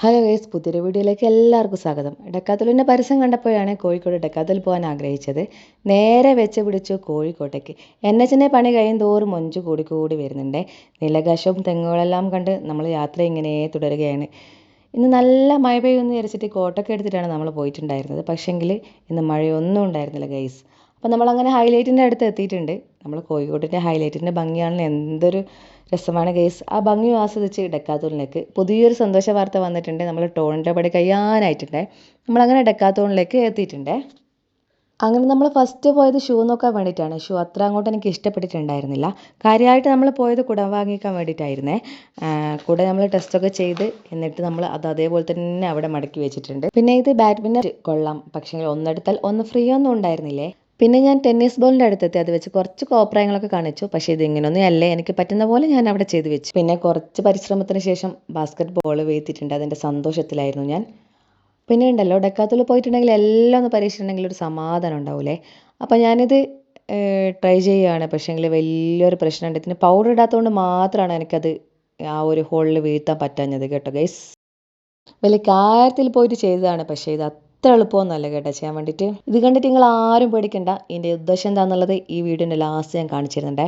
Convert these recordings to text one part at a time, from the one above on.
Hello guys പുതിയൊരു വീഡിയോയിലേക്ക് എല്ലാവർക്കും സ്വാഗതം. ഡക്കാത്തലിന്റെ പരസ്യം കണ്ടപ്പോഴാണ് കോഴിക്കോട് ഡക്കാത്തൽ പോകാൻ ആഗ്രഹിച്ചത്. നേരെ വെച്ച് പിടിച്ചു കോഴിക്കോട്ടേക്ക്. എൻ എച്ചിന്റെ പണി കഴിയും തോറും മൊഞ്ച് കൂടി കൂടി വരുന്നുണ്ട്. നിലകശവും തെങ്ങുകളെല്ലാം കണ്ട് നമ്മൾ യാത്ര ഇങ്ങനെ തുടരുകയാണ്. ഇന്ന് നല്ല മഴ പെയ്യുമെന്ന് വിചാരിച്ചിട്ട് കോട്ടൊക്കെ എടുത്തിട്ടാണ് നമ്മൾ പോയിട്ടുണ്ടായിരുന്നത്. പക്ഷേങ്കിൽ ഇന്ന് മഴയൊന്നും ഉണ്ടായിരുന്നില്ല ഗൈസ്. അപ്പോൾ നമ്മളങ്ങനെ ഹൈലൈറ്റിന്റെ അടുത്ത് എത്തിയിട്ടുണ്ട്. നമ്മൾ കോഴിക്കോട്ടിന്റെ ഹൈലൈറ്റിന്റെ ഭംഗിയാണല്ലോ എന്തൊരു രസമാണ് കേസ് ആ ഭംഗി ആസ്വദിച്ച് ഡെക്കാത്തോണിലേക്ക് പുതിയൊരു സന്തോഷ വാർത്ത വന്നിട്ടുണ്ട്. നമ്മൾ ടോണിന്റെ പടി കഴിയാനായിട്ടുണ്ട് നമ്മളങ്ങനെ ഡെക്കാത്തോണിലേക്ക് എത്തിയിട്ടുണ്ട്. അങ്ങനെ നമ്മൾ ഫസ്റ്റ് പോയത് ഷൂ നോക്കാൻ വേണ്ടിയിട്ടാണ്. ഷൂ അത്ര അങ്ങോട്ട് എനിക്ക് ഇഷ്ടപ്പെട്ടിട്ടുണ്ടായിരുന്നില്ല. കാര്യമായിട്ട് നമ്മൾ പോയത് കുട വാങ്ങിക്കാൻ വേണ്ടിയിട്ടായിരുന്നേ. കുട നമ്മൾ ടെസ്റ്റൊക്കെ ചെയ്ത് എന്നിട്ട് നമ്മൾ അത് അതേപോലെ തന്നെ അവിടെ മടക്കി വെച്ചിട്ടുണ്ട്. പിന്നെ ഇത് ബാഡ്മിന്റൺ കൊള്ളാം. പക്ഷേ ഒന്നെടുത്താൽ ഒന്ന് ഫ്രീ ഒന്നും ഉണ്ടായിരുന്നില്ലേ? പിന്നെ ഞാൻ ടെന്നീസ് ബോളിന്റെ അടുത്തെത്തി. അത് വെച്ച് കുറച്ച് കോപ്രായങ്ങളൊക്കെ കാണിച്ചു. പക്ഷേ ഇത് ഇങ്ങനെയൊന്നും അല്ലേ? എനിക്ക് പറ്റുന്ന പോലെ ഞാൻ അവിടെ ചെയ്ത് വെച്ചു. പിന്നെ കുറച്ച് പരിശ്രമത്തിന് ശേഷം ബാസ്ക്കറ്റ് ബോൾ വീഴ്ത്തിയിട്ടുണ്ട്. അതിന്റെ സന്തോഷത്തിലായിരുന്നു ഞാൻ. പിന്നെ ഉണ്ടല്ലോ ഡെക്കാത്തുള്ളിൽ പോയിട്ടുണ്ടെങ്കിൽ എല്ലാം ഒന്ന് പരീക്ഷിച്ചിട്ടുണ്ടെങ്കിൽ ഒരു സമാധാനം ഉണ്ടാവില്ലേ അപ്പോൾ ഞാനിത് ട്രൈ ചെയ്യുകയാണ്. പക്ഷേങ്കിൽ വലിയൊരു പ്രശ്നമുണ്ട്. ഇതിന് പൗഡർ ഇടാത്തതുകൊണ്ട് മാത്രമാണ് എനിക്കത് ആ ഒരു ഹോളിൽ വീഴ്ത്താൻ പറ്റാഞ്ഞത് കേട്ടോ ഗൈസ് വലിയ കാര്യത്തിൽ പോയിട്ട് ചെയ്തതാണ്. പക്ഷേ ഇത് അത്ര എളുപ്പമൊന്നുമല്ല കേട്ടോ ചെയ്യാൻ വേണ്ടിയിട്ട്. ഇത് കണ്ടിട്ട് നിങ്ങൾ ആരും പേടിക്കണ്ട. ഇതിന്റെ ഉദ്ദേശം എന്താണെന്നുള്ളത് ഈ വീഡിയോന്റെ ലാസ്റ്റ് ഞാൻ കാണിച്ചിരുന്നുണ്ടേ.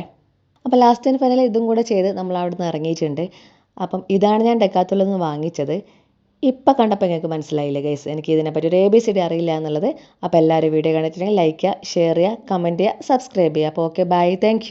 അപ്പോൾ ലാസ്റ്റ് ഞാൻ ഫൈനൽ ഇതും കൂടെ ചെയ്ത് നമ്മൾ അവിടെ നിന്ന് ഇറങ്ങിയിട്ടുണ്ട്. അപ്പം ഇതാണ് ഞാൻ ഡെക്കാത്തുള്ളിൽ നിന്ന് വാങ്ങിച്ചത്. ഇപ്പം കണ്ടപ്പോൾ നിങ്ങൾക്ക് മനസ്സിലായില്ലേ ഗൈസ് എനിക്ക് ഇതിനെപ്പറ്റി ഒരു എ ബി സി ഡി അറിയില്ല എന്നുള്ളത്. അപ്പോൾ എല്ലാവരും വീഡിയോ കണ്ടിട്ടുണ്ടെങ്കിൽ ലൈക്ക് ചെയ്യുക ഷെയർ ചെയ്യുക കമന്റ് ചെയ്യുക സബ്സ്ക്രൈബ് ചെയ്യുക. അപ്പോൾ ഓക്കെ ബൈ താങ്ക്